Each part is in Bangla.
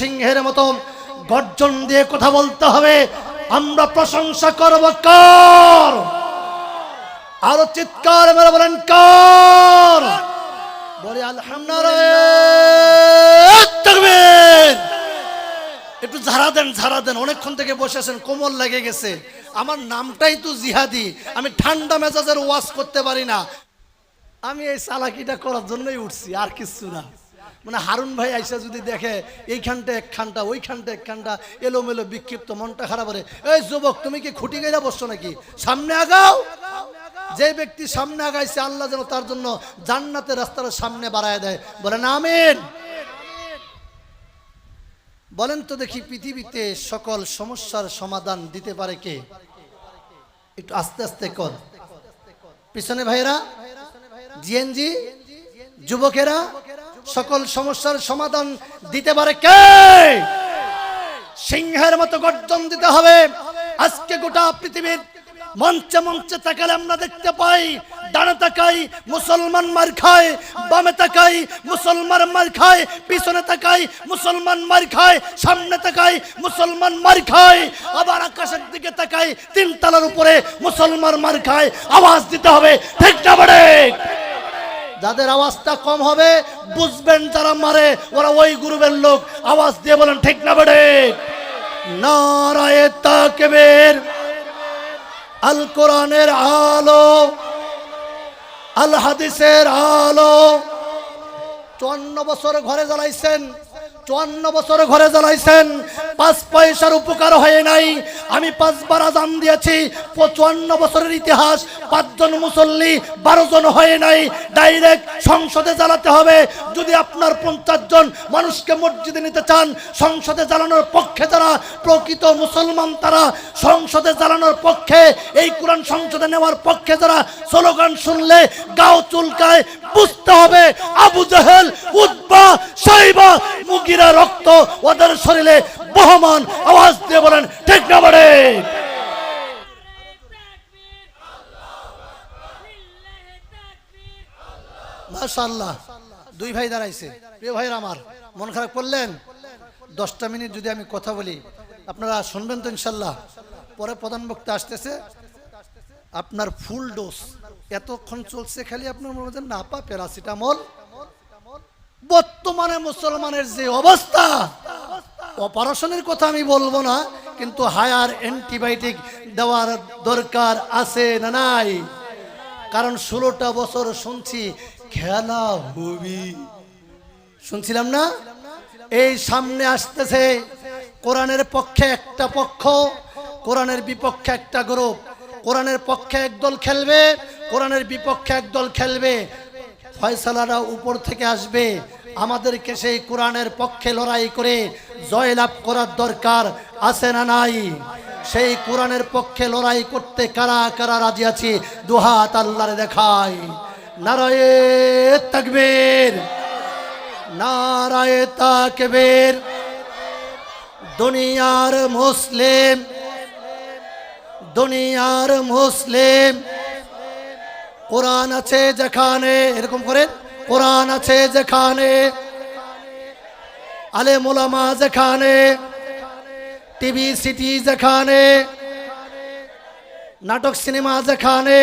সিংহের মতো গর্জন দিয়ে কথা বলতে হবে। আমরা প্রশংসা করব কর? আরও চিৎকার মেরে বলেন কর? বলে, আলহামদুলিল্লাহ। একটু ঝাড়া দেন ঝাড়া দেন। অনেকক্ষণ থেকে বসে আছেন কোমর লেগে গেছে। আমার নামটাই তো জিহাদি। আমি ঠান্ডা মেজাজের ওয়াশ করতে পারি না। আমি এই চালাকিটা করার জন্যই উঠছি, আর কিছু না। মানে হারুন ভাই আইসা যদি দেখে, এইখানটা একখানটা, ওইখানটা একখানটা, এলোমেলো বিক্ষিপ্ত মনটা খারাপ করে এই যুবক, তুমি কি খুঁটি গাইরা বসছো নাকি? সামনে আগাও। যে ব্যক্তি সামনে আগাইছে, আল্লাহ যেন তার জন্য জান্নাতের রাস্তার সামনে বাড়ায় দেয়। বলেন, আমিন। বলেন তো দেখি, পৃথিবীতে সকল সমস্যার সমাধান দিতে পারে কে? একটু আস্তে আস্তে কর। পিছনে ভাইরা জিএনজি, যুবকেরা সকল সমস্যার সমাধান দিতে পারে কে? সিংহের মতো গর্জন দিতে হবে। আজকে গোটা পৃথিবীর মঞ্চে মঞ্চে তাকালে আমরা দেখতে পাই, ডানে তাকাই, মুসলমান মার খায়, বামে তাকাই, মুসলমান মার খায়, পিছনে তাকাই, মুসলমান মার খায়, সামনে তাকাই, মুসলমান মার খায়, আবার আকাশের দিকে তাকাই, তিন তালার উপরে মুসলমান মার খায়, আওয়াজ দিতে হবে, ঠিক না যাদের আওয়াজটা কম হবে, বুঝবেন যারা মারে, ওরা ওই গ্রুপের লোক। আওয়াজ দিয়ে বলেন, ঠিক না বেড়ে? নারায়ে তাকবীর। আল কোরআনের আলো, আল হাদিসের আলো। চুয়ান্ন বছর ঘরে জ্বালাইছেন, চুয়ান্ন বছর ঘরে জ্বালাইছেন পাঁচ পয়সার উপকার হয় নাই। আমি পাঁচবার আজান দিয়েছি চুয়ান্ন বছরের ইতিহাস, পাঁচজন মুসল্লি, বারো জন হয়ে নাই। ডাইরেক্ট সংসদে জ্বালাতে হবে। যদি আপনার পঞ্চাশ জন মানুষকে মসজিদে নিতে চান, সংসদে জ্বালানোর পক্ষে যারা প্রকৃত মুসলমান, তারা সংসদে জ্বালানোর পক্ষে, এই কোরআন সংসদে নেওয়ার পক্ষে যারা স্লোগান শুনলে গাও চুলকায়, বুঝতে হবে, আবু জাহেল উদ্বা সাইবা, মুগিরা রক্ত ওদের শরীরে বহমান আওয়াজ দিয়ে বলেন, ঠিক না বাড়ে? মাশাল্লাহ দুই ভাই দাঁড়াইছে। প্রিয় ভাইয়ের আমার, মন খারাপ করলেন? দশটা মিনিট যদি আমি কথা বলি, আপনারা শুনবেন তো ইনশাল্লাহ পরে প্রধান বক্তা আসতেছে। আপনার ফুল ডোজ। এতক্ষণ চলছে খালি আপনার মনে হচ্ছে নাপা, প্যারাসিটামল। বর্তমানে মুসলমানের যে অবস্থা অপারেশনের কথা আমি বলব না, কিন্তু হায়ার অ্যান্টিবায়োটিক দেওয়ার দরকার আছে না নাই? কারণ ষোলোটা বছর শুনছি খেলা হবি। শুনছিলাম না? এই সামনে আসতেছে কোরআনের পক্ষে একটা পক্ষ, কোরআনের বিপক্ষে একটা গ্রুপ। কোরআনের পক্ষে একদল খেলবে, কোরআনের বিপক্ষে একদল খেলবে। ফয়সালারা উপর থেকে আসবে। আমাদেরকে সেই কোরআনের পক্ষে লড়াই করে জয়লাভ করার দরকার আছে না নাই? সেই কোরআনের পক্ষে লড়াই করতে কারা কারা রাজি আছি? দুহাত আল্লাহরে দেখাই। নারায়ে তাকবীর। নারায়ে তাকবীর। দুনিয়ার মুসলিম। দুনিয়ার মুসলিম। কোরআন আছে যেখানে, এরকম করে, কোরআন আছে যেখানে। আলে মোলামা যেখানে, টিভি, সিটি যেখানে, নাটক সিনেমা যেখানে,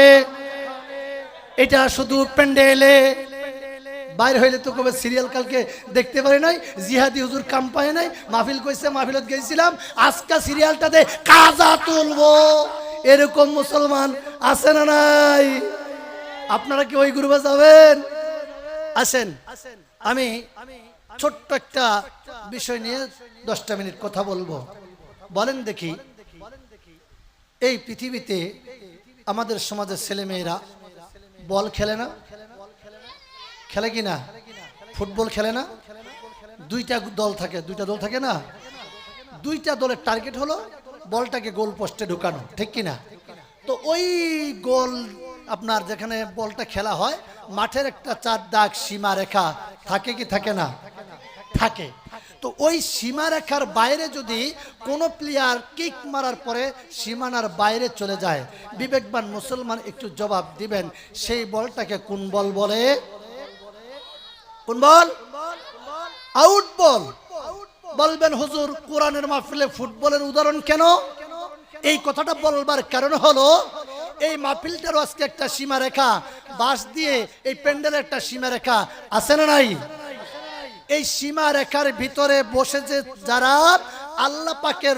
এটা শুধু প্যান্ডেলে। বাইরে হইলে তো কবে সিরিয়াল কালকে দেখতে পারি নাই, জিহাদি হুজুর কাম পায় নাই, মাহফিল কইছে, মাহফিলত গেছিলাম, আজকা সিরিয়ালটাতে কাজা তুলবো। এরকম মুসলমান আছে না নাই? আপনারা কি ওই গ্রুপে যাবেন? আসেন, আমি ছোট্ট একটা বিষয় নিয়ে দশটা মিনিট কথা বলব। বলেন দেখি, এই পৃথিবীতে আমাদের সমাজের ছেলেমেয়েরা বল খেলে না? খেলে কি না? ফুটবল খেলে না? দুইটা দল থাকে, দুইটা দল থাকে না? দুইটা দলের টার্গেট হলো বলটাকে গোল পোস্টে ঢুকানো, ঠিক কি না? তো ওই গোল আপনার যেখানে বলটা খেলা হয়, মাঠের একটা চার দাগ সীমা রেখা থাকে কি থাকে না? থাকে। তো ওই সীমারেখার বাইরে যদি কোনো প্লেয়ার কিক মারার পরে সীমানার বাইরে চলে যায়, বিবেকবান মুসলমান একটু জবাব দিবেন, সেই বলটাকে কোন বল বলে? কোন বল? আউট বল। বলবেন, হুজুর, কোরআনের মাহফিলে ফুটবলের উদাহরণ কেন? এই কথাটা বলবার কারণ হলো, এই মাহফিলটারও আজকে একটা সীমারেখা। বাঁশ দিয়ে এই প্যান্ডেলের একটা সীমারেখা। আছে না নাই? এই সীমা রেখার ভিতরে বসে যে যারা আল্লাহ পাকের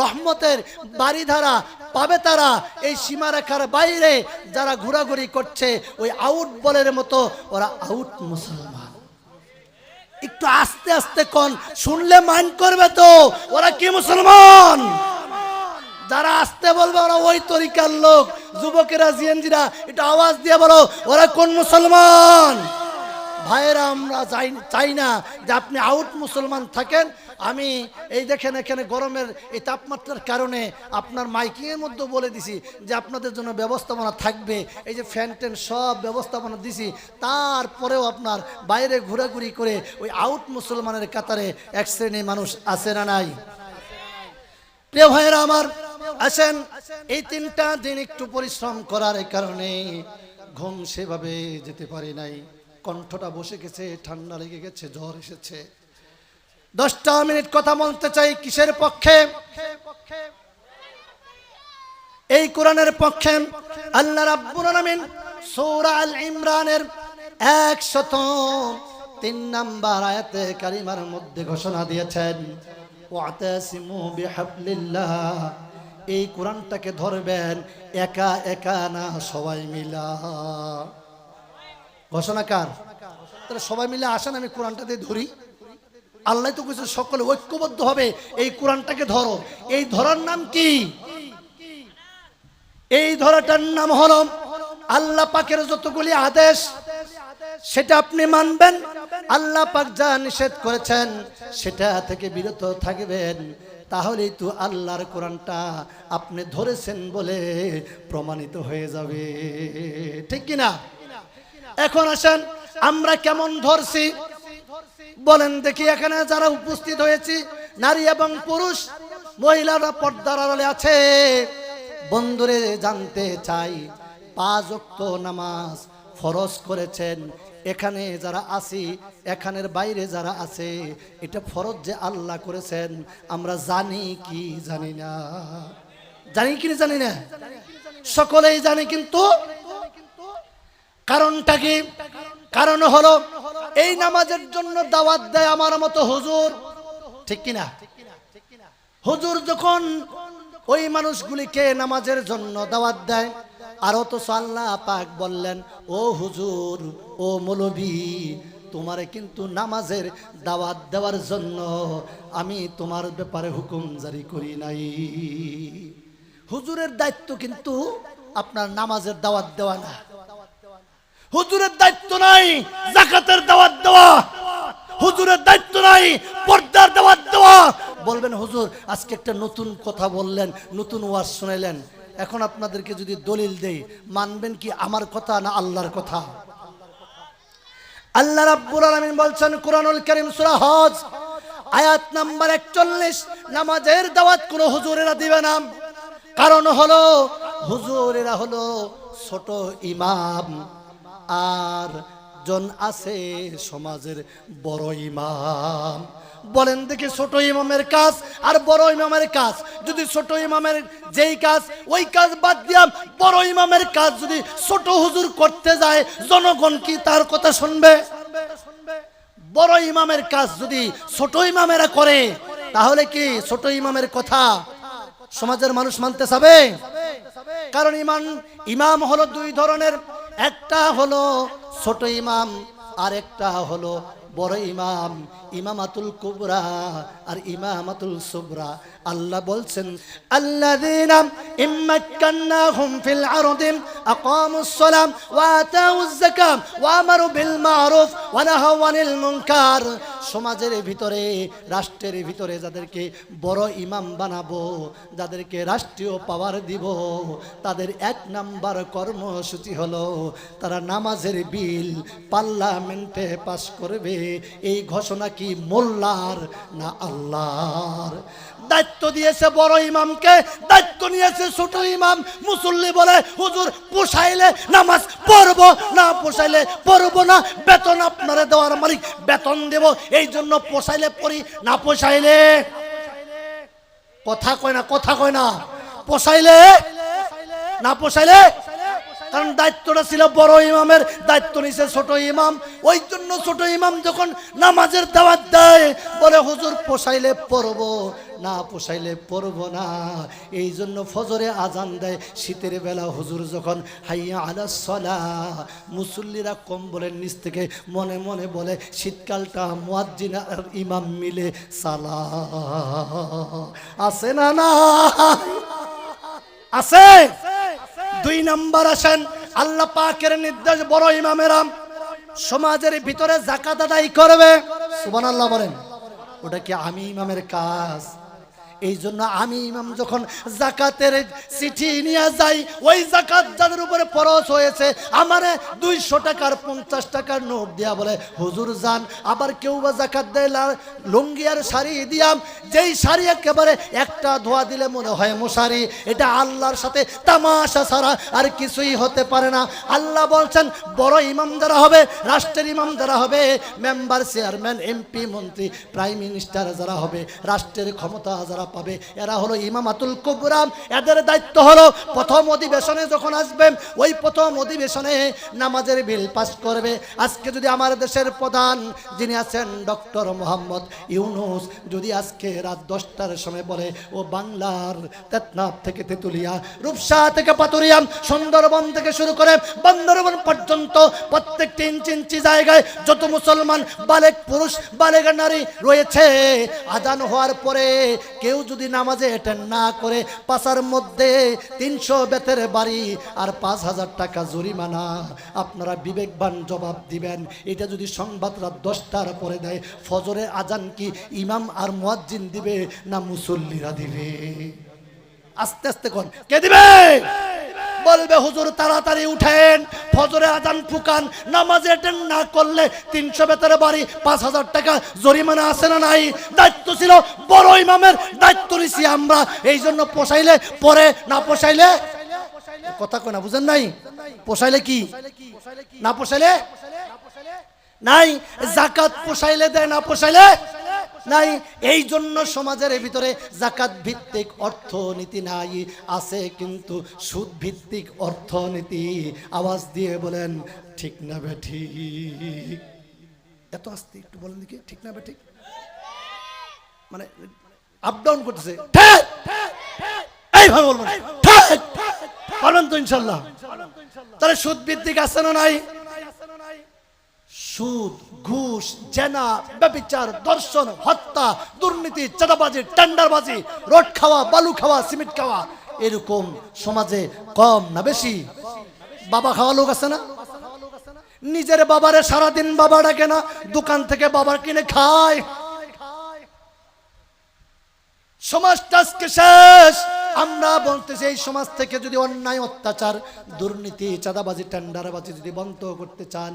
রহমতের বাড়িধারা পাবে তারা, এই সীমারেখার বাইরে যারা ঘোরাঘুরি করছে, ওই আউট বলের মতো ওরা আউট মুসলমান। একটু আস্তে আস্তে কন, শুনলে মাইন্ড করবে তো, ওরা কি মুসলমান? যারা আসতে বলবে, ওরা ওই তরিকার লোক। যুবকেরা, জিএনজিরা, একটু আওয়াজ দিয়ে বলো, ওরা কোন মুসলমান? ভাইয়েরা, আমরা চাই না যে আপনি আউট মুসলমান থাকেন। আমি এই দেখেন এখানে গরমের এই তাপমাত্রার কারণে আপনার মাইকিংয়ের মধ্যে বলে দিছি যে আপনাদের জন্য ব্যবস্থাপনা থাকবে। এই যে ফ্যান ট্যান সব ব্যবস্থাপনা দিছি। তারপরেও আপনার বাইরে ঘোরাঘুরি করে ওই আউট মুসলমানের কাতারে এক শ্রেণি মানুষ আছে না নাই? প্রিয় ভাইয়েরা আমার, আসেন, এই তিনটা দিন একটু পরিশ্রম করার কারণে ঘুম সেভাবে যেতে পারি নাই। কণ্ঠটা বসে গেছে, ঠান্ডা লেগে গেছে, জ্বর এসেছে। দশটা মিনিট কথা বলতে চাই কিসের পক্ষে? এই কোরআনের পক্ষে আল্লাহ রাব্বুল আলামিন সূরা আল ইমরানের 100 তিন নাম্বার আয়াতে কারিমার মধ্যে ঘোষণা দিয়েছেন, ওয়াতাসিমু বিহাবলিল্লাহ। এই কোরআনটাকে ধরবেন, একা একা না, সবাই মিলা। ঘোষণা কার? তাহলে সবাই মিলে আসেন, আমি কোরআনটা দিয়ে ধরি। আল্লাহ তো কিছু সকলে ঐক্যবদ্ধ হবে, এই কোরআনটাকে ধরো। এই ধরার নাম কি? এই ধরাটার নাম হলো আল্লাহ পাকের যতগুলি আদেশ, সেটা আপনি মানবেন। আল্লাহ পাক যা নিষেধ করেছেন, সেটা থেকে বিরত থাকবেন। তাহলেই তো আল্লাহর কোরআনটা আপনি ধরেছেন বলে প্রমাণিত হয়ে যাবে। ঠিক কিনা? এখন আসেন, আমরা কেমন ধরছি? বলেন দেখি এখানে যারা উপস্থিত হয়েছি, নারী এবং পুরুষ, মহিলারা পর্দার আড়ালে আছে। বন্ধুরে জানতে চাই, পাঁচ অক্ত নামাজ ফরজ করেছেন, এখানে যারা আছি, এখানের বাইরে যারা আছে, এটা ফরজ যে আল্লাহ করেছেন, আমরা জানি কি জানি না। জানি কি জানি না? সকলেই জানি কিন্তু কারণটা কি? কারণ হলো, এই নামাজের জন্য দাওয়াত দেয় আমার মতো হুজুর। ঠিক কিনা? হুজুর যখন ওই মানুষগুলিকে নামাজের জন্য দাওয়াত দেয়, আর তো আল্লাহ পাক বললেন, ও হুজুর, ও মৌলবী, তোমারে কিন্তু নামাজের দাওয়াত দেওয়ার জন্য আমি তোমার ব্যাপারে হুকুম জারি করি নাই। হুজুরের দায়িত্ব কিন্তু আপনার নামাজের দাওয়াত দেওয়া না। হুজুরের দায়িত্ব নাই জাকাতের দাওয়াত দেওয়া। হুজুরের দায়িত্ব নাই পর্দার দাওয়াত দেওয়া। বলবেন, হুজুর, আজকে একটা নতুন কথা বললেন, নতুন ওয়াজ শুনাইলেন। এখন আপনাদেরকে যদি দলিল দেই, মানবেন কি আমার কথা না আল্লাহর কথা? আল্লাহ রাব্বুল আলামিন বলছেন, কোরআনুল কারীম সূরা হজ, আয়াত নাম্বার 41 নামাজের দাওয়াত কোন হুজুরেরা দিবে না। কারণ হলো, হুজুরেরা হলো ছোট ইমাম। আর জন আছে সমাজের বড় ইমাম। বলেন দেখি ছোট ইমামের কাজ আর বড় ইমামের কাজ। যদি ছোট ইমামের যেই কাজ, ওই কাজ বাদ দিয়াম বড় ইমামের কাজ যদি ছোট হুজুর করতে যায়, জনগণ কি তার কথা শুনবে? বড় ইমামের কাজ যদি ছোট ইমামেরা করে, তাহলে কি ছোট ইমামের কথা সমাজের মানুষ মানতে চাবে? কারণ ইমান, ইমাম হলো দুই ধরনের একটা হলো ছোট ইমাম আর একটা হলো বড় ইমাম ইমামাতুল কুবরা আর ইমামাতুল সুবরা। আল্লাহ বলছেন, আল্লাযীনা ইম্মাক্কান্নাহুম ফিল আরদি আকামুস সালাম ওয়া আতাউজ যাকাত ওয়া আমারু বিল মারুফ ওয়া নাহাউ আনিল মুনকার। সমাজের ভিতরে, রাষ্ট্রের ভিতরে যাদেরকে বড় ইমাম বানাবো, যাদেরকে রাষ্ট্রীয় পাওয়ার দিব, তাদের এক নাম্বার কর্মসূচি হলো তারা নামাজের বিল পার্লামেন্টে পাশ করবে। এই ঘোষণা কি মোল্লার না আল্লাহর? দায়িত্ব দিয়েছে বড় ইমামকে, দায়িত্ব নিয়েছে ছোট ইমাম। মুসল্লি বলে, হুজুর, পোষাইলে নামাজ পড়ব, না পোষাইলে পড়ব না। বেতন আপনারা দেওয়ার মালিক বেতন দেব এই জন্য পোষাইলে পড়ি, না পোষাইলে? কথা কয় না, কথা কয় না। পোষাইলে না পোষাইলে? কারণ দায়িত্বটা ছিল বড় ইমামের, দায়িত্ব নিছে ছোট ইমাম। ওই জন্য ছোট ইমাম যখন নামাজের দাওয়াত দেয়, বলে, হুজুর, পোষাইলে পড়ব না পোষাইলে পড়ব না। এই জন্য ফজরে আজান দেয়, শীতের বেলা হুজুর যখন হাইয়া আলা সলা, মুসল্লিরা কম বলে নিচ থেকে মনে মনে বলে, শীতকালটা মুয়াজ্জিন আর ইমাম মিলে সালা আছে না না? আছে? দুই নাম্বার আসেন, আল্লাহ পাকের নির্দেশ বড় ইমামেরা, সমাজের ভিতরে জাকাত আদায় করবে। সুবহানাল্লাহ বলেন, ওটা কি আমি ইমামের কাজ? এই জন্য আমি ইমাম যখন জাকাতের চিঠি নিয়ে যাই, ওই জাকাত যাদের উপরে পরশ হয়েছে, আমারে দুইশো টাকার, পঞ্চাশ টাকার নোট দিয়া বলে, হুজুর যান, আবার কেউ বা জাকাত দেয় লুঙ্গি আর শাড়ি দিয়াম যেই শাড়ি একেবারে একটা ধোয়া দিলে মনে হয় মশারি, এটা আল্লাহর সাথে তামাশা ছাড়া আর কিছুই হতে পারে না। আল্লাহ বলছেন, বড় ইমাম যারা হবে, রাষ্ট্রের ইমাম যারা হবে, মেম্বার, চেয়ারম্যান, এমপি, মন্ত্রী, প্রাইম মিনিস্টার যারা হবে, রাষ্ট্রের ক্ষমতা যারা পাবে। এরা হলো ইমামাতুল কুবরাম এদের দায়িত্ব হলো প্রথম অধিবেশনে যখন আসবেন, ওই প্রথম অধিবেশনে নামাজের বিল পাস করবে। আজকে যদি আমার দেশের প্রধান যিনি আছেন, ডক্টর মোহাম্মদ ইউনুস, যদি আজকে রাত দশটার সময় বলে, ও বাংলার তেতনাথ থেকে তেতুলিয়া, রূপসা থেকে পাতুরিয়াম সুন্দরবন থেকে শুরু করে বান্দরবন পর্যন্ত প্রত্যেকটি ইঞ্চি ইঞ্চি জায়গায় যত মুসলমান, বালেক পুরুষ, বালেক নারী রয়েছে। আজান হওয়ার পরে কেউ যদি নামাজে অ্যাটেন্ড না করে, পাশার মধ্যে তিনশো বেতের বাড়ি আর পাঁচ হাজার টাকা জরিমানা, আপনারা বিবেকবান জবাব দিবেন। এটা যদি সংবাদ রাত দশটার পরে দেয়, ফজরে আজান কি ইমাম আর মুয়াজ্জিন দিবে না মুসল্লিরা দিবে? আস্তে আস্তে কন। কে দিবে? বলবে, হুজুর, তাড়াতাড়ি উঠেন ফজরে আজান ফুকান, নামাজে অ্যাটেন্ড না করলে তিনশো বেতরে বাড়ি পাঁচ হাজার টাকা জরিমানা আছে না নাই? দায়িত্ব ছিল বড় ইমামের, দায়িত্ব নিছি আমরা। এই জন্য পোষাইলে পরে, না পোষাইলে? কথা কয় না, বুঝেন নাই? পোষাইলে কি? না পোষাইলে? নাই? জাকাত পোষাইলে দেয়, না পোষাইলে? নাই, এই জন্য সমাজের ভিতরে জাকাত ভিত্তিক অর্থনীতি নাই, আছে কিন্তু সুদ ভিত্তিক অর্থনীতি। আওয়াজ দিয়ে বলেন, ঠিক না বেঠি এত আস্তে একটু বলেন দেখি, ঠিক না বেঠিক মানে আপ ডাউন করতেছে! এইভাবে বলবেন! তো ইনশাল্লাহ। তাহলে সুদ ভিত্তিক আছে না নাই? সুদ, ঘুষ, জেনা, ব্যবিচার, দর্শন, হত্যা, দুর্নীতি, চাঁদাবাজি, টেন্ডারবাজি, রোড খাওয়া, বালু খাওয়া, সিমেন্ট খাওয়া, এরকম সমাজে কম না বেশি? বাবা খাওয়া লোক আছে না? নিজের বাবারে সারাদিন বাবা ডাকে না, দোকান থেকে বাবার কিনে খায়। সমাজটা আজকে শেষ। আমরা বলতেছি, এই সমাজ থেকে যদি অন্যায়, অত্যাচার, দুর্নীতি, চাঁদাবাজি, টেন্ডারবাজি যদি বন্ধ করতে চান,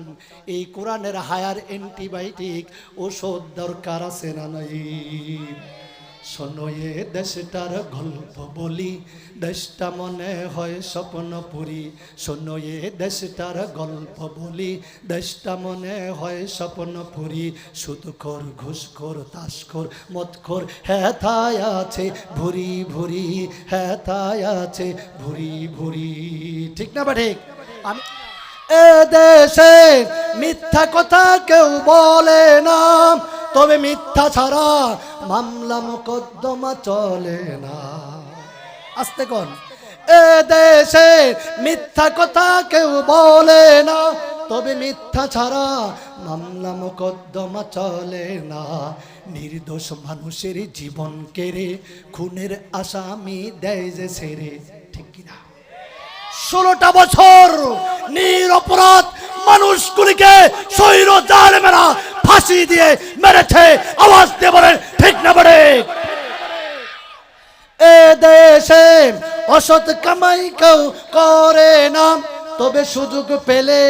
এই কোরআনের হায়ার অ্যান্টিবায়োটিক ওষুধ দরকার আছে না নাই? শোনো এ দেশটার গল্প বলি, দেশটা মনে হয় স্বপ্ন পুরি। শোনো এ দেশটার গল্প বলি, দেশটা মনে হয় স্বপ্ন পুরি। সুদখোর, ঘুষখোর, তাসখোর, মদখোর হ্যাথায় আছে ভুরি ভুরি হ্যাথায় আছে ভুরি ভুরি। ঠিক না বা ঠিক? আমি এ দেশে মিথ্যা কথা কেউ বলে না। তবে মিথ্যা ছাড়া মামলা মোকদ্দমা চলে না। আসতে কোন। এ দেশে মিথ্যা কথা কেউ বলে না। তবে মিথ্যা ছাড়া মামলা মোকদ্দমা চলে না। নির্দোষ মানুষের জীবন কেড়ে খুনের আসামি দেয় যে ছেড়ে ঠিক কিনা? ষোলোটা বছর নিরপরাধ মানুষগুলিকে শৈর জালেমেরা ফাঁসি দিয়ে মেরেছে। আওয়াজ দিয়ে বলেন, ঠিক না বলে এ দেশে অসৎ কামাই কেউ করে না, তবে সুযোগ পেলে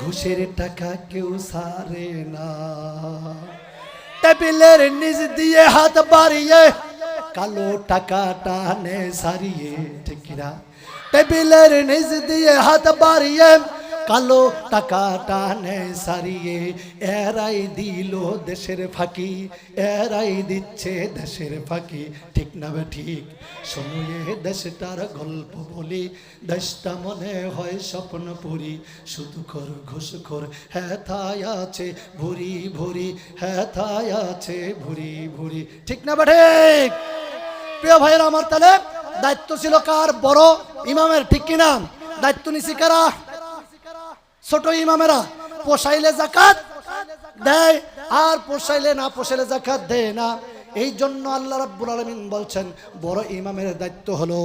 ঘুষের টাকা কেউ সারে না। টেবিলের নিজ দিয়ে হাত বাড়িয়ে কালো টাকা টানে সারিয়ে, ঠিক কিনা? টেবিলের নিজ দিয়ে হাত বাড়িয়ে কালো টাকা টানে সারিয়ে এরাই দিল দেশের ফাঁকি এরাই দিচ্ছে দেশের ফাঁকি ঠিক না বে ঠিক সময়ে দেশটার গল্প বলি দেশটা মনে হয় স্বপ্ন পুরি শুধু কর ঘুষ কর হ্যাঁ থাই আছে ভুরি ভুরি হ্যাঁ থাই আছে ভুরি ভুরি ঠিক না বে ঠিক প্রিয় ভাইয়ের আমার তাহলে দায়িত্ব ছিল কার বড় ইমামের ঠিক কিনা দায়িত্ব নিছি কারা? ছোট ইমামেরা, পোষাইলে জাকাত দেয়, আর পোষাইলে না পোষাইলে জাকাত দেয় না। এই জন্য আল্লাহ রাব্বুল আলামিন বলছেন, বড় ইমামের দায়িত্ব হলো,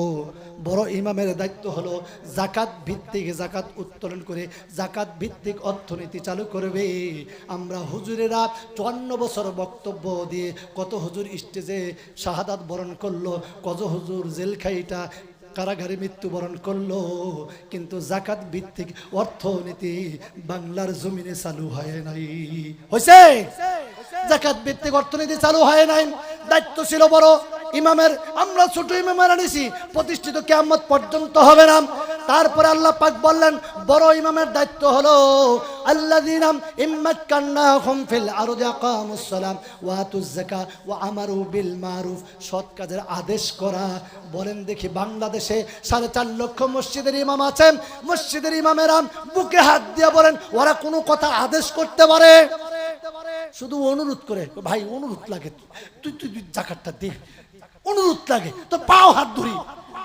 বড় ইমামের দায়িত্ব হলো জাকাত ভিত্তিক জাকাত উত্তোলন করে জাকাত ভিত্তিক অর্থনীতি চালু করবে। আমরা হুজুরেরা চুয়ান্ন বছর বক্তব্য দিয়ে কত হুজুর স্টেজে শাহাদাত বরণ করল, কত হুজুর জেল খাইটা কারাগারে মৃত্যুবরণ করল, কিন্তু জাকাত ভিত্তিক অর্থনীতি বাংলার জমিনে চালু হয় নাই। হয়েছে জাকাত ভিত্তিক অর্থনীতি চালু হয় নাই। দায়িত্ব ছিল বড়। ইমামের, আমরা ছোট ইমামের আনিছি। প্রতিষ্ঠিত কেয়ামত পর্যন্ত হবে না। তারপরে আল্লাহ পাক বললেন, বড় ইমামের দায়িত্ব হলো আল্লাযীনা ইম্মাক্কান্নাহুম ফিল আরদি আকামুস সালাম ওয়া আতুজ যাকা ওয়া আমারু বিল মারুফ। সৎ কাজের আদেশ করা। বলেন দেখি, বাংলাদেশে সাড়ে চার লক্ষ মসজিদের ইমাম আছেন মসজিদের ইমামেরা বুকে হাত দিয়ে বলেন, ওরা কোনো কথা আদেশ করতে পারে? শুধু অনুরোধ করে, ভাই, অনুরোধ লাগে তুই তুই তুই জাকাতটা দে। অনুরোধ লাগে। তো পাও হাত ধরি।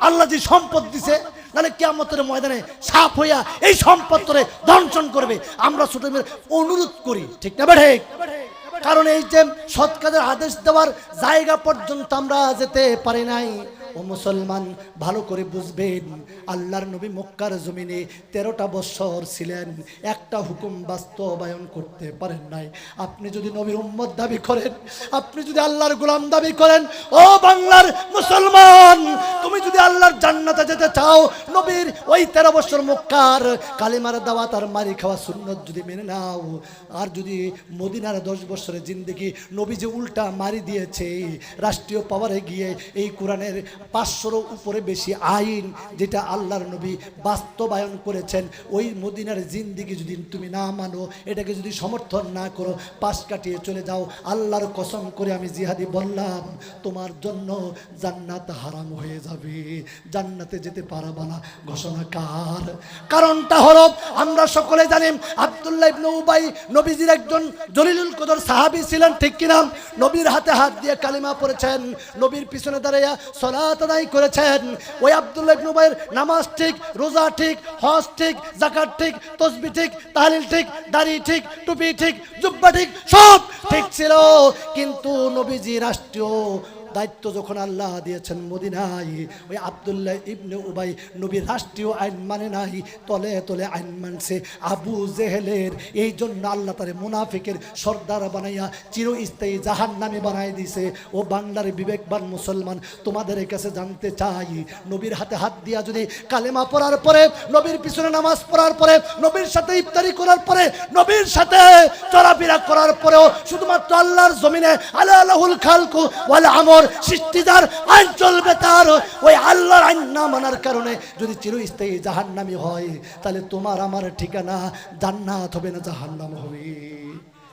আল্লাহ যে সম্পদ দিছে নাহলে কেমতের ময়দানে সাফ হইয়া এই সম্পত্তরে তোরে দংশন করবে। আমরা ছোট মেয়ের অনুরোধ করি, ঠিক না বেঠে? কারণ এই যে সৎ কাজের আদেশ দেওয়ার জায়গা পর্যন্ত আমরা যেতে পারি নাই। ও মুসলমান, ভালো করে বুঝবেন, আল্লাহর নবী মক্কার জমিনে তেরোটা বছর ছিলেন, একটা হুকুম বাস্তবায়ন করতে পারেন নাই। আপনি যদি নবীর উম্মত দাবি করেন, আপনি যদি আল্লাহর গোলাম দাবি করেন, ও বাংলার মুসলমান, তুমি যদি আল্লাহর জান্নাতে যেতে চাও, নবীর ওই তেরো বছর মক্কার কালিমার দাওয়াত আর মারি খাওয়া সুন্নত যদি মেনে নাও, আর যদি মদিনার দশ বছরের জিন্দগি নবী যে উল্টা মারি দিয়েছে, রাষ্ট্রীয় পাওয়ারে গিয়ে এই কোরআনের পাঁচশোর উপরে বেশি আইন যেটা আল্লাহর নবী বাস্তবায়ন করেছেন, ওই মদিনার জিন্দিগি যদি তুমি না মানো, এটাকে যদি সমর্থন না করো, পাশ কাটিয়ে চলে যাও, আল্লাহর কসম করে আমি জিহাদি বললাম, তোমার জন্য জান্নাত হারাম হয়ে যাবে। জান্নাতে যেতে পারবা না, ঘোষণা কার? কারণটা হলো, আমরা সকলে জানি আব্দুল্লাহ ইবনে উবাই নবীজির একজন জলিলুল কদর সাহাবী ছিলেন, ঠিক কিনা? নবীর হাতে হাত দিয়ে কালিমা পড়েছেন, নবীর পিছনে দাঁড়াইয়া সলাত আদায় করেছেন। ওই আব্দুল্লাহ ইবনে উবাইয়ের নামাজ ঠিক, রোজা ঠিক, হজ ঠিক জাকাত ঠিক, তসবি ঠিক, তাহলিল ঠিক, দাড়ি ঠিক, টুপি ঠিক, জুব্বা ঠিক, সব ঠিক ছিল। কিন্তু নবীজি রাষ্ট্রীয় দায়িত্ব যখন আল্লাহ দিয়েছেন মদিনায়, ওই আবদুল্লাহ ইবনে উবাই নবীর রাষ্ট্রীয় আইন মানে নাই, তলে তলে আইন মানছে। আবু জেহেলের এই জন্য আল্লাহ তারে মুনাফিকের সর্দার বানাইয়া চিরস্থায়ী জাহান নামে বানাই দিছে। ও বাংলার বিবেকবান মুসলমান, তোমাদের কাছে জানতে চাই, নবীর হাতে হাত দিয়া যদি কালেমা পড়ার পরে, নবীর পিছনে নামাজ পড়ার পরে, নবীর সাথে ইফতারি করার পরে, নবীর সাথে চলাফেরা করার পরেও শুধুমাত্র আল্লাহর জমিনে আল্লাহ আল্লাহুল খালকু ওয়াল আমর সৃষ্টিদার আইন চলবে তার। ওই আল্লাহর আইন না মানার কারণে যদি চিরস্থায়ী জাহান্নামি হয়, তাহলে তোমার আমার ঠিকানা জান্নাত হবে না জাহান্নাম হবে।